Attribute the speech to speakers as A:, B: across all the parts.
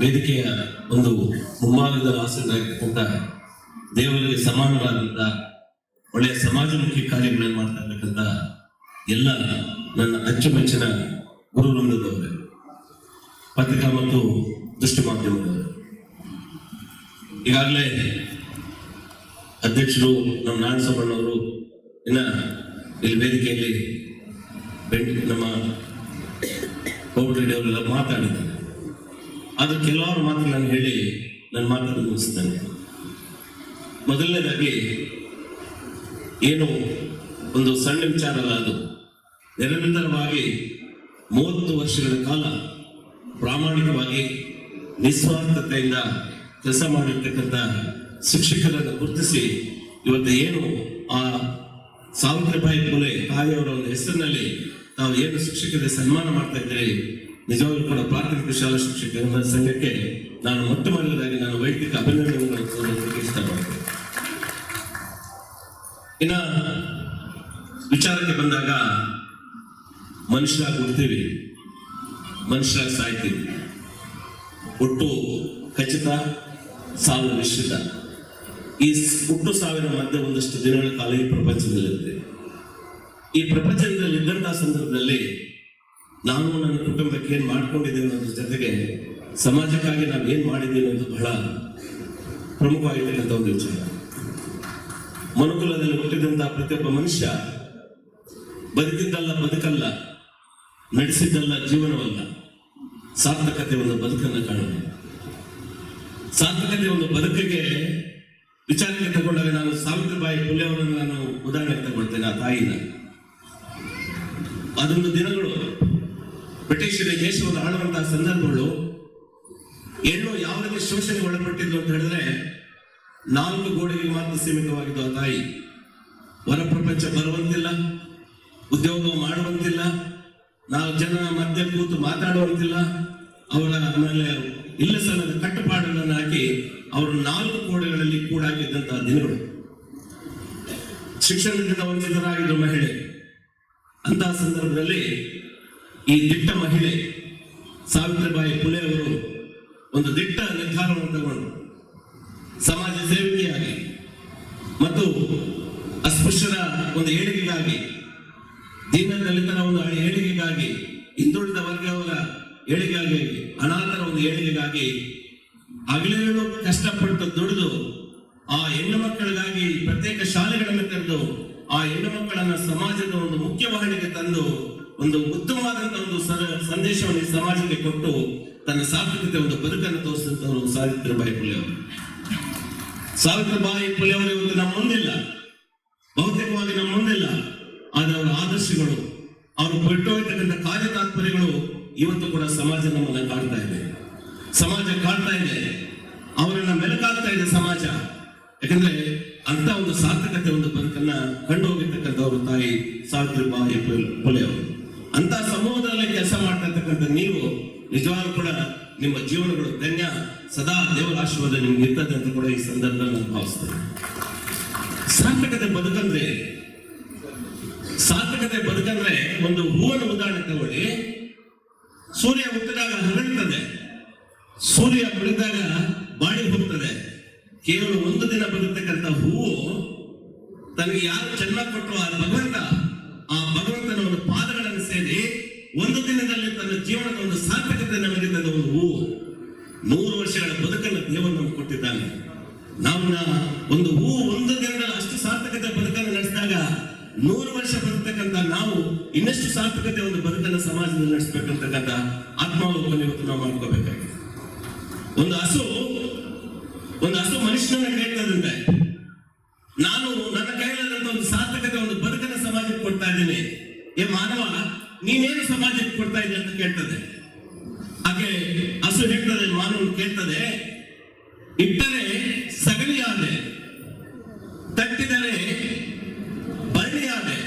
A: ವೇದಿಕೆಯ ಒಂದು ಮುಂಭಾಗದ ವಾಸನಾಗಿರ್ತಕ್ಕಂಥ ದೇವರಿಗೆ ಸಮಾನವಾದಂಥ ಒಳ್ಳೆಯ ಸಮಾಜಮುಖಿ ಕಾರ್ಯಗಳನ್ನು ಮಾಡ್ತಾ ಇರ್ತಕ್ಕಂಥ ಎಲ್ಲ ನನ್ನ ಅಚ್ಚುಮೆಚ್ಚಿನ ಗುರು ಪತ್ರಿಕಾ ಮತ್ತು ದೃಷ್ಟಿ ಮಾಧ್ಯಮದವರು. ಈಗಾಗಲೇ ಅಧ್ಯಕ್ಷರು ನಮ್ಮ ನಾರಾಯಣ ಇನ್ನು ಇಲ್ಲಿ ವೇದಿಕೆಯಲ್ಲಿ ನಮ್ಮ ಕೋವಿಡ್ ಅವರೆಲ್ಲ ಮಾತಾಡಿದ್ದಾರೆ ಆದ್ರೆ ಕೆಲವರು ಮಾತ್ರ ನಾನು ಹೇಳಿ ನನ್ನ ಮಾತು ಮುಗಿಸ್ತೇನೆ. ಮೊದಲನೇದಾಗಿ, ಏನು ಒಂದು ಸಣ್ಣ ವಿಚಾರ ಅಲ್ಲ ಅದು. ನಿರಂತರವಾಗಿ ಮೂವತ್ತು ವರ್ಷಗಳ ಕಾಲ ಪ್ರಾಮಾಣಿಕವಾಗಿ ನಿಸ್ವಾರ್ಥತೆಯಿಂದ ಕೆಲಸ ಮಾಡಿರ್ತಕ್ಕಂಥ ಶಿಕ್ಷಕರನ್ನು ಗುರುತಿಸಿ ಇವತ್ತು ಏನು ಆ ಸಾವಿತ್ರಿಬಾಯಿ ಪುಲೆ ತಾಯಿಯವರ ಒಂದು ಹೆಸರಿನಲ್ಲಿ ತಾವು ಏನು ಶಿಕ್ಷಕರಿಗೆ ಸನ್ಮಾನ ಮಾಡ್ತಾ ಇದ್ದೀರಿ ನಿಜವಾಗ್ಲೂ ಕೂಡ ಪ್ರಾಥಮಿಕ ಶಾಲಾ ಶಿಕ್ಷಕರ ಸಂಘಕ್ಕೆ ನಾನು ಮೊಟ್ಟ ಮೊದಲದಾಗಿ ನಾನು ವೈಯಕ್ತಿಕ ಅಭಿನಂದನೆಗಳನ್ನು ಇಷ್ಟಪಡ್ತೇನೆ. ಇನ್ನ ವಿಚಾರಕ್ಕೆ ಬಂದಾಗ ಮನುಷ್ಯರಾಗಿ ಹುಡ್ತೀವಿ ಮನುಷ್ಯರಾಗಿ ಸಾಯ್ತೀವಿ. ಒಟ್ಟು ಖಚಿತ, ಸಾವು ನಿಶ್ಚಿತ. ಈ ಹುಟ್ಟು ಸಾವಿರ ಮಧ್ಯೆ ಒಂದಷ್ಟು ದಿನಗಳ ಕಾಲ ಈ ಪ್ರಪಂಚದಲ್ಲಿರುತ್ತೆ. ಈ ಪ್ರಪಂಚದಲ್ಲಿ ಇದ್ದಂತಹ ಸಂದರ್ಭದಲ್ಲಿ ನಾನು ನನ್ನ ಕುಟುಂಬಕ್ಕೆ ಏನು ಮಾಡ್ಕೊಂಡಿದ್ದೇನೆ ಅನ್ನೋದ್ರ ಜೊತೆಗೆ ಸಮಾಜಕ್ಕಾಗಿ ನಾವು ಏನು ಮಾಡಿದ್ದೀವಿ ಅನ್ನೋದು ಬಹಳ ಪ್ರಮುಖವಾಗಿರ್ತಕ್ಕಂಥ ಒಂದು ವಿಚಾರ. ಮನುಕುಲದಲ್ಲಿ ಹುಟ್ಟಿದಂತಹ ಪ್ರತಿಯೊಬ್ಬ ಮನುಷ್ಯ ಬದುಕಿದ್ದಲ್ಲ, ಬದುಕಲ್ಲ, ನಡೆಸಿದ್ದಲ್ಲ ಜೀವನವಲ್ಲ, ಸಾರ್ಥಕತೆ ಒಂದು ಬದುಕನ್ನು ಕಾಣೋದು ಸಾರ್ಥಕತೆ ಒಂದು ಬದುಕಿಗೆ ವಿಚಾರಕ್ಕೆ ತಗೊಂಡಾಗ ನಾನು ಸಾವಿತ್ರಿಬಾಯಿ ಫುಲೆ ಅವರನ್ನು ನಾನು ಉದಾಹರಣೆಗೆ ತಗೊಳ್ತೇನೆ ಆ ತಾಯಿನ. ಅದೊಂದು ದಿನಗಳು. ಬ್ರಿಟಿಷರ ದೇಶವನ್ನು ಆಳುವಂತಹ ಸಂದರ್ಭಗಳು ಹೆಣ್ಣು ಯಾವ ರೀತಿ ಶೋಷಣೆಗೆ ಒಳಪಟ್ಟಿದ್ದು ಅಂತ ಹೇಳಿದ್ರೆ, ನಾಲ್ಕು ಗೋಡೆಗೆ ಮಾತ್ರ ಸೀಮಿತವಾಗಿದ್ದು ಆ ತಾಯಿ. ಹೊರ ಪ್ರಪಂಚ ಬರುವಂತಿಲ್ಲ, ಉದ್ಯೋಗ ಮಾಡುವಂತಿಲ್ಲ ನಾವು ಜನ ಮಧ್ಯ ಕೂತು ಮಾತಾಡುವಂತಿಲ್ಲ, ಅವರ ಆಮೇಲೆ ಇಲ್ಲ ಸಲ್ಲದ ಕಟ್ಟುಪಾಡುಗಳನ್ನು ಹಾಕಿ ಅವರು ನಾಲ್ಕು ಗೋಡೆಗಳಲ್ಲಿ ಕೂಡಾಕಿದ್ದಂತಹ ದಿನಗಳು. ಶಿಕ್ಷಣದಿಂದ ವಂಚಿತರಾಗಿದ್ದ ಮಹಿಳೆ, ಅಂತಹ ಸಂದರ್ಭದಲ್ಲಿ ಈ ದಿಟ್ಟ ಮಹಿಳೆ ಸಾವಿತ್ರಿಬಾಯಿ ಫುಲೆ ಅವರು ಒಂದು ದಿಟ್ಟ ನಿರ್ಧಾರವನ್ನು ತಗೊಂಡು ಸಮಾಜ ಸೇವಕಿಯಾಗಿ ಮತ್ತು ಅಸ್ಪೃಶ್ಯರ ಒಂದು ಏಳಿಗೆಗಾಗಿ, ದೀನ ದಲಿತರ ಒಂದು ಏಳಿಗೆಗಾಗಿ, ಹಿಂದುಳಿದ ವರ್ಗವರ ಏಳಿಗೆಗಾಗಿ, ಅನಾಥರ ಒಂದು ಏಳಿಗೆಗಾಗಿ ಹಗಲಿರುಳು ಕಷ್ಟಪಟ್ಟು ದುಡಿದು ಆ ಹೆಣ್ಣು ಮಕ್ಕಳಿಗಾಗಿ ಪ್ರತ್ಯೇಕ ಶಾಲೆಗಳನ್ನು ತೆರೆದು ಆ ಹೆಣ್ಣು ಮಕ್ಕಳನ್ನು ಸಮಾಜದ ಒಂದು ಮುಖ್ಯವಾಹಿನಿಗೆ ತಂದು ಒಂದು ಉತ್ತಮವಾದಂತಹ ಒಂದು ಸರ- ಸಂದೇಶವನ್ನು ಸಮಾಜಕ್ಕೆ ಕೊಟ್ಟು ತನ್ನ ಸಾರ್ಥಕತೆ ಒಂದು ಬದುಕನ್ನು ತೋರಿಸಿದಂತವರು ಸಾವಿತ್ರಿಬಾಯಿ ಫುಲೆ ಅವರು ಸಾವಿತ್ರಿಬಾಯಿ ಫುಲೆ ಅವರು ಇವತ್ತು ನಮ್ಮ ಮುಂದಿಲ್ಲ. ಬಹುತೇಕವಾಗಿ ನಮ್ಮ ಮುಂದಿಲ್ಲ. ಆದ್ರೆ ಅವರ ಆದರ್ಶಗಳು, ಅವರು ಕೊಟ್ಟೋಗಿರ್ತಕ್ಕಂಥ ಕಾರ್ಯ ತಾತ್ಪರ್ಯಗಳು ಇವತ್ತು ಕೂಡ ಸಮಾಜ ನಮ್ಮನ್ನ ಕಾಡ್ತಾ ಇದೆ. ಸಮಾಜ ಕಾಡ್ತಾ ಇದೆ. ಅವರನ್ನ ಮೆಲುಕಾಗ್ತಾ ಇದೆ ಸಮಾಜ. ಯಾಕಂದ್ರೆ ಅಂತ ಒಂದು ಸಾರ್ಥಕತೆ ಒಂದು ಬದುಕನ್ನ ಕಂಡು ಹೋಗಿರ್ತಕ್ಕಂಥವ್ರು ತಾಯಿ ಸಾವಿತ್ರಿಬಾಯಿ ಬಾಯಿ ಫುಲೆ ಅವರು ಕೆಲಸ ಮಾಡ್ತಕ್ಕಂಥ ನೀವು ನಿಜವಾಗ್ಲೂ ಕೂಡ ನಿಮ್ಮ ಜೀವನಗಳು ಧನ್ಯ. ಸದಾ ದೇವರ ಆಶೀರ್ವಾದ ನಿಮ್ಗೆ ಇರ್ತದೆ ಅಂತ ಕೂಡ ಈ ಸಂದರ್ಭದಲ್ಲಿ ನಾನು ಭಾವಿಸ್ತೇನೆ. ಸಾರ್ಥಕತೆ ಬದುಕಂದ್ರೆ ಸಾರ್ಥಕತೆ ಬದುಕಂದ್ರೆ ಒಂದು ಹೂವನ್ನು ಉದಾಹರಣೆ ತಗೊಳ್ಳಿ. ಸೂರ್ಯ ಹುಟ್ಟಿದಾಗ ಹರಡ್ತದೆ ಸೂರ್ಯ ಬೆಳೆದಾಗ ಬಾಡಿ ಹೋಗ್ತದೆ. ಕೇವಲ ಒಂದು ದಿನ ಬದುಕ್ತಕ್ಕಂಥ ಹೂವು ತನಗೆ ಯಾರು ಚೆನ್ನಾಗಿ ಕೊಟ್ಟರು ಆ ಭಗವಂತ, ಆ ಭಗವಂತನ ಒಂದು ಪಾದಗಳನ್ನು ಸೇರಿ ಒಂದು ದಿನದಲ್ಲಿ ತನ್ನ ಜೀವನದ ಒಂದು ಸಾರ್ಥಕತೆ ನಮಗೆ ತಂದ ಒಂದು ಹೂವು ನೂರು ವರ್ಷಗಳ ಬದುಕನ್ನು ದೇವರು ನಮ್ಗೆ ಕೊಟ್ಟಿದ್ದಾನೆ. ನಮ್ಮ ಒಂದು ಹೂವು ಒಂದು ದಿನಗಳ ಅಷ್ಟು ಸಾರ್ಥಕತೆ ಬದುಕನ್ನು ನಡೆಸಿದಾಗ ನೂರು ವರ್ಷ ಬದುಕ್ತಕ್ಕಂಥ ನಾವು ಇನ್ನಷ್ಟು ಸಾರ್ಥಕತೆ ಒಂದು ಬದುಕನ್ನು ಸಮಾಜದಲ್ಲಿ ನಡೆಸಬೇಕಂತಕ್ಕಂಥ ಆತ್ಮಾವಲೋಕನ ಇವತ್ತು ನಾವು ಮಾಡ್ಕೋಬೇಕಾಗಿದೆ. ಒಂದು ಹಸು ಒಂದು ಹಸು ಮನುಷ್ಯನ ಕೇಳ್ತದಂತೆ ನಾನು ನನ್ನ ಕೈಲಾದಂತ ಒಂದು ಸಾರ್ಥಕತೆ ಒಂದು ಬದುಕನ್ನ ಸಮಾಜಕ್ಕೆ ಕೊಡ್ತಾ ಇದ್ದೀನಿ. ಏ ಮಾನವ ನೀನೇನು ಸಮಾಜಕ್ಕೆ ಕೊಡ್ತಾ ಇದೆ ಅಂತ ಕೇಳ್ತದೆ. ಹಾಗೆ ಹಸು ಹೇಳ್ತದೆ ಮಾನವನು ಕೇಳ್ತದೆ, ಇಟ್ಟರೆ ಸಗಣಿಯಾದೆ ತಟ್ಟಿದರೆ ಬಳ್ಳಿಯಾದೆ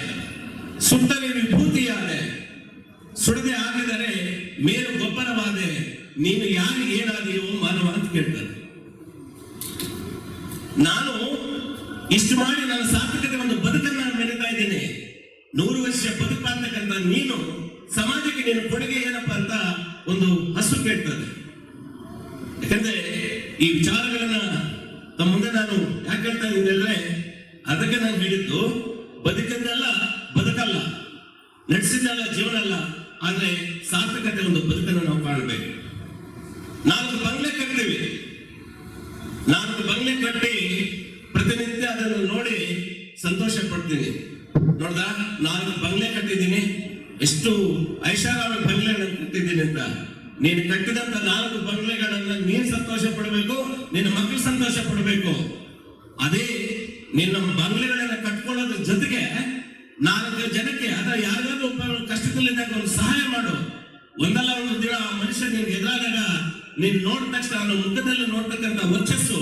A: ಸುಟ್ಟರೆ ವಿಭೂತಿಯಾದೆ ಸುಡದೆ ಆಗಿದರೆ ಮೇಲು ಗೊಬ್ಬರವಾದೆ, ನೀನು ಯಾರಿಗೆ ಏನಾದೆಯೋ ಮಾನವ ಅಂತ ಕೇಳ್ತದೆ ನಾನು ಇಷ್ಟು ಮಾಡಿ ನನ್ನ ಸಾರ್ಥಕತೆ ಒಂದು ಬದುಕನ್ನ ಮೆರೀತಾ ಇದ್ದೀನಿ ನೂರು ವರ್ಷ ಬದುಕಂತಕ್ಕಂಥ ನೀನು ಸಮಾಜಕ್ಕೆ ನೀನು ಕೊಡುಗೆ ಏನಪ್ಪ ಅಂತ ಒಂದು ಹಸು ಕೇಳ್ತದೆ. ಈ ವಿಚಾರಗಳನ್ನ ತಮ್ಮ ಮುಂದೆ ನಾನು ಯಾಕೆ ಹೇಳ್ತಾ ಇದ್ದೀನಿ ಅದಕ್ಕೆ ನಾನು ಹೇಳಿದ್ದು, ಬದುಕದ್ದಲ್ಲ, ಬದುಕಲ್ಲ. ನಡೆಸಿದ್ದಲ್ಲ ಜೀವನ ಅಲ್ಲ, ಆದ್ರೆ ಸಾರ್ಥಕತೆ ಒಂದು ಬದುಕನ್ನು ನಾವು ಕಾಣಬೇಕು. ನಾಲ್ಕು ಬಂಗ್ಲೆ ಕಟ್ಟಿವೆ ನಾಲ್ಕು ಬಂಗ್ಲೆ ಕಟ್ಟಿ ಪ್ರತಿನಿತ್ಯ ಅದನ್ನು ನೋಡಿ ಸಂತೋಷ ಪಡ್ತೀನಿ. ನೋಡ್ದ? ನಾನು ಬಂಗ್ಲೆ ಕಟ್ಟಿದ್ದೀನಿ. ಎಷ್ಟು ಐಷಾರಾಮಿ ಬಂಗ್ಲೆಗಳನ್ನು ಕಟ್ಟಿದ್ದೀನಿ ಅಂತ. ನೀನು ಕಟ್ಟಿದಂತ ನಾಲ್ಕು ಬಂಗ್ಲೆಗಳನ್ನ ನೀನ್ ಸಂತೋಷ ಪಡಬೇಕು, ನಿನ್ನ ಮಕ್ಕಳು ಸಂತೋಷ ಪಡಬೇಕು. ಅದೇ ನಿನ್ನ ಬಂಗ್ಲೆಗಳನ್ನ ಕಟ್ಕೊಳ್ಳೋದ್ರ ಜೊತೆಗೆ ನಾಲ್ಕು ಜನಕ್ಕೆ ಅದ ಯಾರಿಗಾದ್ರೂ ಒಬ್ಬ ಕಷ್ಟದಲ್ಲಿದ್ದಾಗ ಒಂದು ಸಹಾಯ ಮಾಡು. ಒಂದಲ್ಲ ಒಂದು ದಿನ ಆ ಮನುಷ್ಯ ನಿನ್ಗೆ ಎದುರಾದಾಗ ನೀನ್ ನೋಡಿದ ತಕ್ಷಣ ಮುಖದಲ್ಲಿ ನೋಡ್ತಕ್ಕಂಥ ವರ್ಚಸ್ಸು,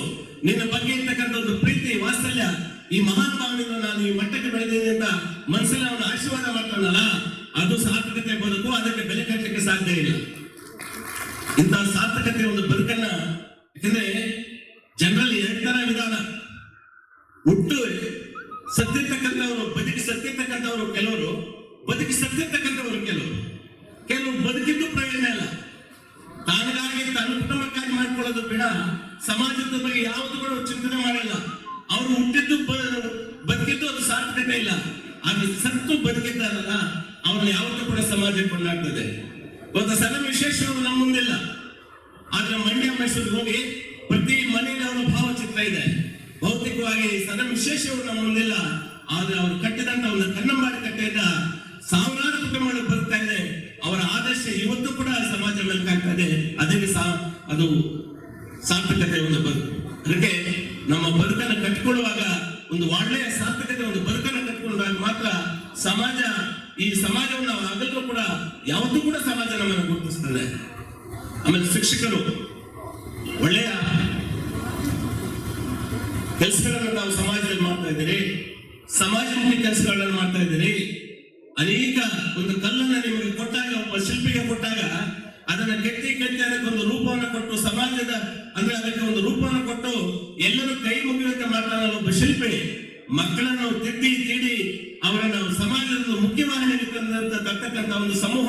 A: ನಿನ್ನ ಬಗ್ಗೆ ಇರ್ತಕ್ಕಂಥ ಒಂದು ಪ್ರೀತಿ, ವಾತ್ಸಲ್ಯ ಈ ಮಹಾನ್ ನಾನು ಈ ಮಟ್ಟಕ್ಕೆ ಬೆಳೆದಿದ್ದೀನಿ ಅಂತ ಮನಸ್ಸಲ್ಲಿ ಅವನು ಆಶೀರ್ವಾದ ಮಾಡ್ತಾನಲ್ಲ, ಅದು ಸಾರ್ಥಕತೆ ಬದುಕು, ಅದಕ್ಕೆ ಬೆಲೆ ಕಟ್ಟಲಿಕ್ಕೆ ಸಾಧ್ಯ ಇಲ್ಲ. ಇಂತಹ ಸಾರ್ಥಕತೆ ಒಂದು ಬದುಕನ್ನ, ಯಾಕಂದ್ರೆ ಜನರಲ್ಲಿ ಎರಡು ತರ ವಿಧಾನ. ಹುಟ್ಟು ಸತ್ತಿರ್ತಕ್ಕಂಥವ್ರು ಬದುಕಿ ಸತ್ತಿರ್ತಕ್ಕಂಥವ್ರು ಕೆಲವರು ಬದುಕಿ ಸತ್ತಿರ್ತಕ್ಕಂಥವ್ರು ಕೆಲವರು ಕೆಲವರು ಬದುಕಿದ್ದು ಪ್ರಯೋಜನ ಇಲ್ಲ ತಾನಿಗಾಗಿ ತನ್ನ ಕುಟುಂಬಕ್ಕಾಗಿ ಮಾಡ್ಕೊಳ್ಳೋದು ಬೇಡ ಸಮಾಜದ ಬಗ್ಗೆ ಯಾವುದು ಕೂಡ ಚಿಂತನೆ ಮಾಡಿಲ್ಲ ಅವರು ಹುಟ್ಟಿದ್ದು ಬ- ಬದುಕಿದ್ದು ಸಾರ್ಥಕತೆ ಇಲ್ಲ. ಆದ್ರೆ ಸತ್ತು ಬದುಕಿದ್ದಾರಲ್ಲ ಅವ್ರನ್ನ ಯಾವತ್ತೂ ಕೂಡ ಸಮಾಜ ಕೊಂಡಾಗ್ತದೆ. ಒಂದು ಸಣ್ಣ ವಿಶೇಷ ನಮ್ಮ ಮುಂದಿಲ್ಲ. ಆದ್ರೆ ಮಂಡ್ಯ, ಮೈಸೂರಿಗೆ ಹೋಗಿ ಪ್ರತಿ ಮನೆಯಲ್ಲಿ ಅವರ ಭಾವಚಿತ್ರ ಇದೆ. ಭೌತಿಕವಾಗಿ ಸಣ್ಣ ವಿಶೇಷವು ನಮ್ಮ ಮುಂದಿಲ್ಲ. ಆದ್ರೆ ಅವರು ಕಟ್ಟಿದಂತ ಒಂದು ಕಣ್ಣಂಬಾಡಿ ಕಟ್ಟೆಯಿಂದ ಸಾವಿರಾರು ಕುಟುಂಬಗಳು ಬರ್ತಾ ಇದೆ ಅವರ ಆದರ್ಶ ಇವತ್ತು ಕೂಡ ಸಮಾಜ ಮೆಲುಕಾಗ್ತಾ ಇದೆ ಅದಕ್ಕೆ ಸಾ ಅದು ಸಾರ್ಥಕತೆ ಒಂದು ಬದುಕು ಅದಕ್ಕೆ ನಮ್ಮ ಬದುಕನ್ನು ಕಟ್ಟಿಕೊಳ್ಳುವಾಗ ಒಂದು ಒಳ್ಳೆಯ ಸಾರ್ಥಕತೆ ಒಂದು ಬದುಕನ್ನು ಕಟ್ಟಿಕೊಂಡಾಗ ಮಾತ್ರ ಸಮಾಜ ಈ ಸಮಾಜವನ್ನು ನಾವು ಆಗಲೂ ಕೂಡ ಯಾವತ್ತೂ ಕೂಡ ಸಮಾಜ ನಮ್ಮನ್ನು ಗುರುತಿಸ್ತದೆ ಆಮೇಲೆ ಶಿಕ್ಷಕರು ಒಳ್ಳೆಯ ಕೆಲಸಗಳನ್ನು ನಾವು ಸಮಾಜದಲ್ಲಿ ಮಾಡ್ತಾ ಇದ್ದೀರಿ. ಸಮಾಜಮುಖಿ ಕೆಲಸಗಳನ್ನು ಮಾಡ್ತಾ ಇದ್ದೀರಿ. ಅನೇಕ ಒಂದು ಕಲ್ಲನ್ನು ನಿಮಗೆ ಕೊಟ್ಟಾಗ, ಒಬ್ಬ ಶಿಲ್ಪಿಗೆ ಕೊಟ್ಟಾಗ ಅದನ್ನ ಕೆತ್ತಿ ಕೆತ್ತಿ ಅದಕ್ಕೆ ಒಂದು ರೂಪವನ್ನು ಕೊಟ್ಟು, ಸಮಾಜದ ಅಂದ್ರೆ ಅದಕ್ಕೆ ಒಂದು ರೂಪವನ್ನು ಕೊಟ್ಟು ಎಲ್ಲರೂ ಕೈ ಮುಗಿಯುವಂತೆ ಮಾಡ್ತಾನಲ್ಲ ಒಬ್ಬ ಶಿಲ್ಪಿ, ಮಕ್ಕಳನ್ನು ತಿದ್ದಿ ತೀಡಿ ಅವರನ್ನು ಸಮಾಜದ ಮುಖ್ಯವಾಹಿನಿಗೆ ತಂದಂತ ತರ್ತಕ್ಕಂಥ ಒಂದು ಸಮೂಹ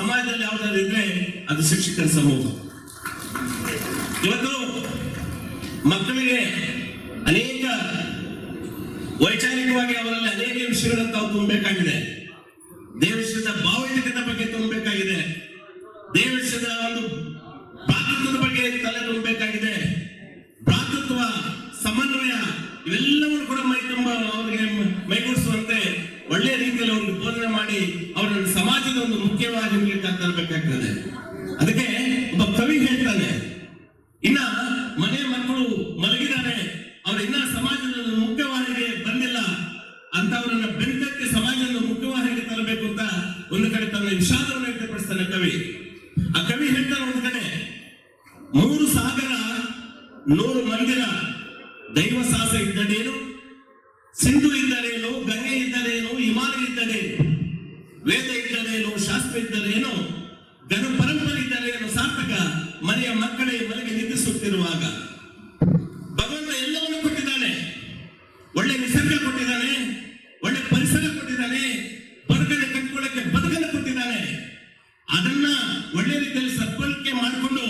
A: ಸಮಾಜದಲ್ಲಿ ಯಾವ್ದಾದ್ರು ಇದ್ರೆ ಅದು ಶಿಕ್ಷಕರ ಸಮೂಹ. ಇವತ್ತು ಮಕ್ಕಳಿಗೆ ಅನೇಕ ವೈಚಾರಿಕವಾಗಿ ಅವರಲ್ಲಿ ಅನೇಕ ವಿಷಯಗಳನ್ನು ತಾವು ತುಂಬಬೇಕಾಗಿದೆ. ದೇವಸ್ಥದ ಭಾವೈಕ್ಯದ ಬಗ್ಗೆ ತುಂಬಬೇಕಾಗಿದೆ. ದೇವಸ್ಥದ ಒಂದು ಭ್ರಾತೃತ್ವದ ಬಗ್ಗೆ ತಲೆ ತುಂಬಬೇಕಾಗಿದೆ. ಭ್ರಾತೃತ್ವ, ಸಮನ್ವಯ ಇವೆಲ್ಲವನ್ನು ಕೂಡ ಮೈ ತುಂಬ ಅವರಿಗೆ ಮೈಗೂಡಿಸುವಂತೆ ಒಳ್ಳೆಯ ರೀತಿಯಲ್ಲಿ ಅವ್ರಿಗೆ ಬೋಧನೆ ಮಾಡಿ ಅವರನ್ನು ಸಮಾಜದ ಒಂದು ಮುಖ್ಯವಾಗಿ ತರಬೇಕಾಗ್ತದೆ ಅದಕ್ಕೆ ಒಬ್ಬ ಕವಿ ಹೇಳ್ತಾನೆ ಇನ್ನ ಮನೆ ಮಕ್ಕಳು ಮಲಗಿದ್ದಾರೆ ಅವ್ರು ಇನ್ನ ಸಮಾಜದ ಒಂದು ಮುಖ್ಯವಾಹಿನಿಗೆ ಬಂದಿಲ್ಲ ಅಂತವರನ್ನ ಬೆಂಕಕ್ಕೆ ಸಮಾಜದ ಮುಖ್ಯವಾಹಿನಿಗೆ ತರಬೇಕು ಅಂತ ಒಂದು ಕಡೆ ತನ್ನ ವಿಷಾದವನ್ನು ವ್ಯಕ್ತಪಡಿಸ್ತಾನೆ ಕವಿ ಆ ಕವಿ ಹೇಳ್ತಾನೆ ಒಂದು ಕಡೆ ಮೂರು ಸಾಗರ ನೂರು ಮಂದಿರ ದೈವ ಸಾಹಸ ಇದ್ದಡೇನು ಸಿಂಧು ಇದ್ದರೇನು ಗಂಗೆ ಇದ್ದರೇನು ಹಿಮಾಲಯ ಇದ್ದರೇನು ವೇದ ಇದ್ದರೇನು ಶಾಸ್ತ್ರ ಇದ್ದರೇನು ಗಣ ಪರಂಪರೆ ಇದ್ದರೇನು ಸಾರ್ಥಕ ಮನೆಯ ಮಕ್ಕಳೇ ಮನೆಗೆ ನಿದ್ರಿಸುತ್ತಿರುವಾಗ ಭಗವಂತ ಎಲ್ಲವನ್ನು ಕೊಟ್ಟಿದ್ದಾನೆ ಒಳ್ಳೆ ನಿಸರ್ಗ ಕೊಟ್ಟಿದ್ದಾನೆ ಒಳ್ಳೆ ಪರಿಸರ ಕೊಟ್ಟಿದ್ದಾನೆ ಬದುಕನ್ನು ಕಟ್ಕೊಳ್ಳಕ್ಕೆ ಬದುಕನ್ನು ಕೊಟ್ಟಿದ್ದಾನೆ ಅದನ್ನ ಒಳ್ಳೆ ರೀತಿಯಲ್ಲಿ ಸದ್ಬಳಕೆ ಮಾಡಿಕೊಂಡು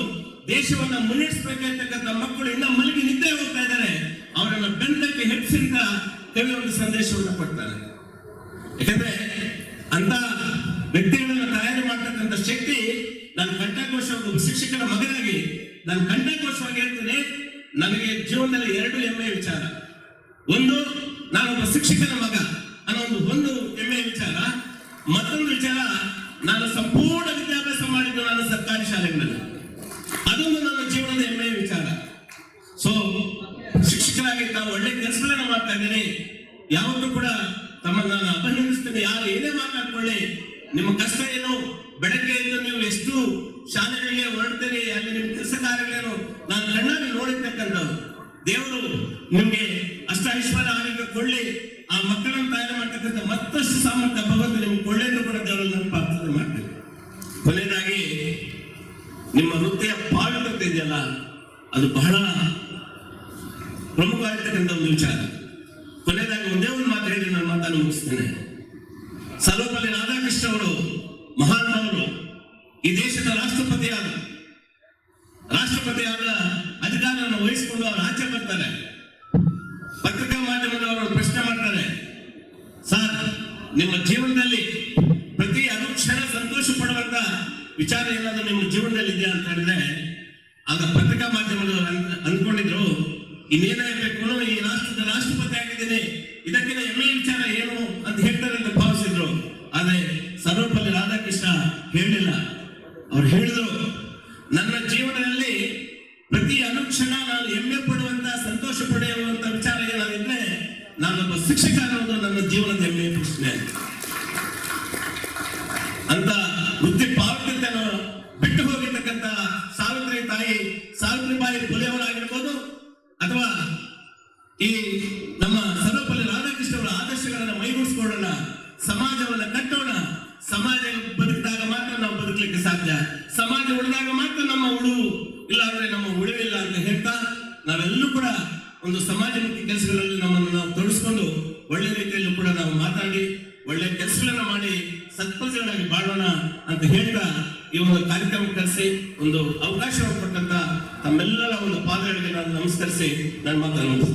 A: ದೇಶವನ್ನ ಮುನ್ನಡೆಸಬೇಕಾಗಿರ್ತಕ್ಕಂಥ ಮಕ್ಕಳು ಇನ್ನ ಮಲಗಿ ನಿದ್ದೆ ಹೋಗ್ತಾ ಇದ್ದಾರೆ ಅವರನ್ನ ಬೆಂದಕ್ಕೆ ಹೆಚ್ಚಿಂದ ಕವಿ ಒಂದು ಪಡ್ತಾರೆ ಯಾಕಂದ್ರೆ ಅಂತ ವ್ಯಕ್ತಿಗಳನ್ನ ತಯಾರು ಮಾಡ್ತಕ್ಕಂಥ ಶಕ್ತಿ ನಾನು ಕಂಠಘೋಷ ಒಬ್ಬ ಶಿಕ್ಷಕರ ಮಗನಾಗಿ ನಾನು ಕಂಠಘೋಷವಾಗಿ ಹೇಳ್ತೇನೆ ನನಗೆ ಜೀವನದಲ್ಲಿ ಎರಡು ಹೆಮ್ಮೆಯ ವಿಚಾರ. ಒಂದು, ನಾನೊಬ್ಬ ಶಿಕ್ಷಕನ ಮಗ ಅನ್ನೋ ಒಂದು ಒಂದು ಹೆಮ್ಮೆಯ ವಿಚಾರ. ಮತ್ತೊಂದು ವಿಚಾರ, ನಾನು ಸಂಪೂರ್ಣ ವಿದ್ಯಾಭ್ಯಾಸ ಮಾಡಿದ್ದು ನಾನು ಸರ್ಕಾರಿ ಶಾಲೆಗಳಲ್ಲಿ. ಅದೊಂದು ನನ್ನ ಜೀವನದ ಹೆಮ್ಮೆಯ ವಿಚಾರ. ಸೊ ಶಿಕ್ಷಕರಾಗಿ ನಾವು ಒಳ್ಳೆ ಕೆಲಸಗಳನ್ನ ಮಾಡ್ತಾ ಇದ್ದೀರಿ ಯಾವತ್ತೂ ಕೂಡ ತಮ್ಮನ್ನ ನಾನು ಅಭಿನಂದಿಸ್ತೇನೆ ಯಾರು ಏನೇ ಮಾತಾಡ್ಕೊಳ್ಳಿ, ನಿಮ್ಮ ಕಷ್ಟ ಏನು? ಬೆಳಗ್ಗೆ ನೀವು ಎಷ್ಟು ಶಾಲೆಗಳಿಗೆ ಹೊರಡ್ತೀರಿ, ಅಲ್ಲಿ ನಿಮ್ಮ ಕೆಲಸ ಕಾರ್ಯಗಳೇನು? ನಾನು ಕಣ್ಣಾಗಿ ನೋಡಿರ್ತಕ್ಕಂಥವ್ರು. ದೇವರು ನಿಮಗೆ ಅಷ್ಟ ಐಶ್ವರ್ಯ ಆರೋಗ್ಯ ಕೊಳ್ಳಿ ಆ ಮಕ್ಕಳನ್ನು ತಯಾರು ಮಾಡ್ತಕ್ಕಂಥ ಮತ್ತಷ್ಟು ಸಾಮರ್ಥ್ಯ ಭಗವಂತ ನಿಮ್ಗೆ ಕೊಳ್ಳೆಯನ್ನು ಕೂಡ ದೇವರಲ್ಲಿ ನಾನು ಪ್ರಾರ್ಥನೆ ಮಾಡ್ತೇನೆ. ಕೊನೆಯದಾಗಿ, ನಿಮ್ಮ ವೃತ್ತಿಯ ಪಾವಿತ್ರತೆ ಇದೆಯಲ್ಲ, ಅದು ಬಹಳ ಪ್ರಮುಖವಾಗಿರ್ತಕ್ಕಂಥ ಒಂದು ವಿಚಾರ. ಕೊನೆಯದಾಗಿ ಒಂದೇ ಒಂದು ಮಾತು ಹೇಳಿ ನಾನು ಮಾತನ್ನು ಮುಗಿಸ್ತೇನೆ. ಸರ್ವಪಲ್ಲಿ ರಾಧಾಕೃಷ್ಣ ಅವರು ಮಹಾನುಭಾವರು ಈ ದೇಶದ ರಾಷ್ಟ್ರಪತಿಯಾದ ರಾಷ್ಟ್ರಪತಿಯಾದ ಅಧಿಕಾರವನ್ನು ವಹಿಸಿಕೊಂಡು ಅವರು ಆಚೆ ಬರ್ತಾರೆ. ಪತ್ರಿಕಾ ಮಾಧ್ಯಮದವರು ಪ್ರಶ್ನೆ ಮಾಡ್ತಾರೆ, ಸರ್, ನಿಮ್ಮ ಜೀವನದಲ್ಲಿ ಪ್ರತಿ ಅನುಕ್ಷಣ ಸಂತೋಷ ಪಡುವಂತ ವಿಚಾರ ಏನಾದರೂ ನಿಮ್ಮ ಜೀವನದಲ್ಲಿ ಇದೆಯಾ ಅಂತ ಹೇಳಿದ್ರೆ, ಆಗ ಪತ್ರಿಕಾ ಮಾಧ್ಯಮದವರು ಅನ್- ಇನ್ನೇನಾಗಬೇಕು ಈ ರಾಷ್ಟ್ರದ ರಾಷ್ಟ್ರಪತಿ ಆಗಿದ್ದೀನಿ. ಇದಕ್ಕಿಂತ ಹೆಮ್ಮೆ ವಿಚಾರ ಏನು ಅಂತ ಹೇಳ್ತಾರೆ ಅಂತ ಭಾವಿಸಿದ್ರು. ಆದ್ರೆ ಸರ್ವಪಲ್ಲಿ ರಾಧಾಕೃಷ್ಣ ಹೇಳಿಲ್ಲ. ಅವ್ರು ಹೇಳಿದ್ರು, ನನ್ನ ಜೀವನದಲ್ಲಿ ಪ್ರತಿ ಅನುಕ್ಷಣ ನಾನು ಹೆಮ್ಮೆ ಪಡುವಂತ, ಸಂತೋಷ ಪಡೆಯುವಂತ ವಿಚಾರ ಏನಾದಿದ್ರೆ ನಾನೊಬ್ಬ ಶಿಕ್ಷಕ ಅನ್ನೋದು ನನ್ನ ಜೀವನದ ಹೆಮ್ಮೆ ಪ್ರಶ್ನೆ. ಅಂತ ವೃತ್ತಿ ಪಾವತಿಯನ್ನು ಈ ನಮ್ಮ ಸರ್ವಪಲ್ಲಿ ರಾಧಾಕೃಷ್ಣ ಅವರ ಆದರ್ಶಗಳನ್ನ ಮೈಗೂಡಿಸ್ಕೊಳ್ಳೋಣ, ಸಮಾಜವನ್ನ ಕಟ್ಟೋಣ. ಸಮಾಜ ಬದುಕಿದಾಗ ಮಾತ್ರ ನಾವು ಬದುಕಲಿಕ್ಕೆ ಸಾಧ್ಯ. ಸಮಾಜ ಉಳಿದಾಗ ಮಾತ್ರ ನಮ್ಮ ಉಳುವು ಇಲ್ಲಾಂದ್ರೆ ನಮ್ಮ ಉಳಿವಿಲ್ಲ ಅಂತ ಹೇಳ್ತಾ ನಾವೆಲ್ಲರೂ ಕೂಡ ಒಂದು ಸಮಾಜಮುಖಿ ಕೆಲಸಗಳಲ್ಲಿ ನಮ್ಮನ್ನು ನಾವು ತೊಡಸ್ಕೊಂಡು ಒಳ್ಳೆ ರೀತಿಯಲ್ಲಿ ಕೂಡ ನಾವು ಮಾತಾಡಿ, ಒಳ್ಳೆ ಕೆಲಸಗಳನ್ನ ಮಾಡಿ ಸತ್ಪ್ರಜೆಗಳಾಗಿ ಬಾಳೋಣ ಅಂತ ಹೇಳ್ತಾ ಈ ಒಂದು ಕಾರ್ಯಕ್ರಮ ಕರೆಸಿ, ಒಂದು ಅವಕಾಶವನ್ನು ಕೊಟ್ಟಂತ ತಮ್ಮೆಲ್ಲರ ಒಂದು ಪಾದಗಳಿಗೆ ನಾನು ನಮಸ್ಕರಿಸಿ ನನ್ನ ಮಾತನ್ನು.